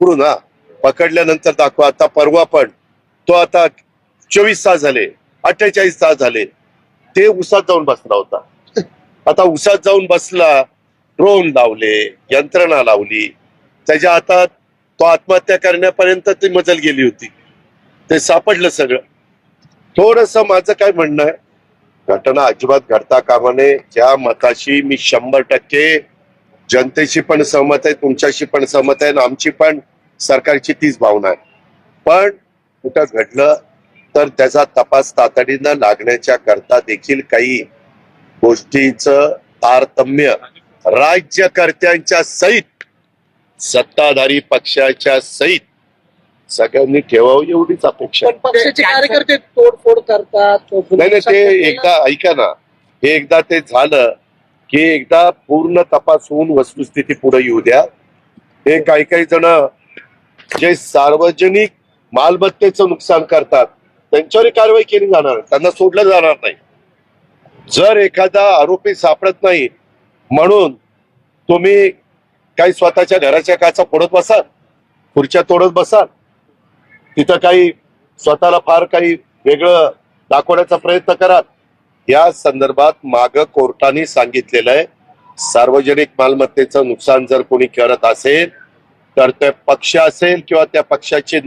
पकडू ना पकडल्यानंतर दाखवा. आता परवा पण तो आता चोवीस तास झाले अठ्ठेचाळीस तास झाले. ते उसात जाऊन बसला होता. आता उसात जाऊन बसला ड्रोन लावले यंत्रणा लावली. त्याच्या हातात तो आत्महत्या करण्यापर्यंत ती मजल गेली होती. ते सापडलं सगळं. थोडस माझं काय म्हणणं आहे घटना अजिबात घडता कामा नये. ज्या मताशी मी शंभर टक्के जनतेशी पण सहमत आहे तुमच्याशी पण सहमत आहे आणि आमची पण सरकारची तीच भावना आहे. पण कुठं घडलं तर त्याचा तपास तातडीनं लागण्याच्या करता देखील काही गोष्टीचं तारतम्य राज्यकर्त्यांच्या सहित सत्ताधारी पक्षाच्या सहित सगळ्यांनी ठेवावं एवढीच अपेक्षा कार्यकर्ते तोडफोड करतात नाही नाही ते एकदा ऐका ना हे एकदा ते झालं की एकदा पूर्ण तपास होऊन वस्तुस्थिती पुढे येऊ द्या. हे काही काही जण जे सार्वजनिक मालमत्तेचं नुकसान करतात त्यांच्यावर कारवाई केली जाणार. त्यांना सोडलं जाणार नाही. जर एखादा आरोपी सापडत नाही म्हणून तुम्ही काही स्वतःच्या घराच्या काचा फोडत बसाल खुर्च्या तोडत बसाल तिथं काही स्वतःला फार काही वेगळं दाखवण्याचा प्रयत्न कराल. या संदर्भात माग कोर्टाने सांगितलेलं आहे सार्वजनिक मालमत्तेचं नुकसान जर कोणी करत असेल तर ते पक्ष असेल किंवा त्या पक्षाचे